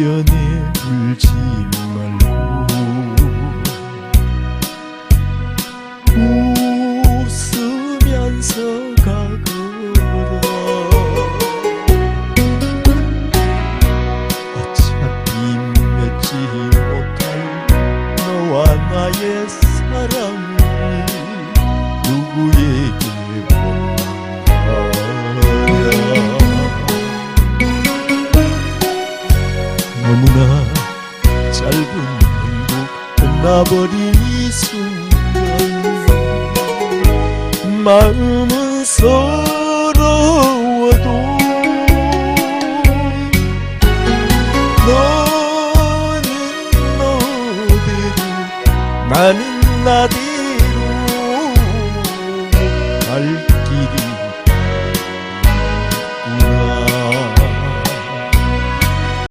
변해 울지 말고 웃으면서 가거라 어차피 맺지 못할 너와 나의 사랑을 누구에 너무나 짧은 행복 끝나버린 이 순간. 마음은 서러워도 너는 너대로 나는 나대로 갈 길이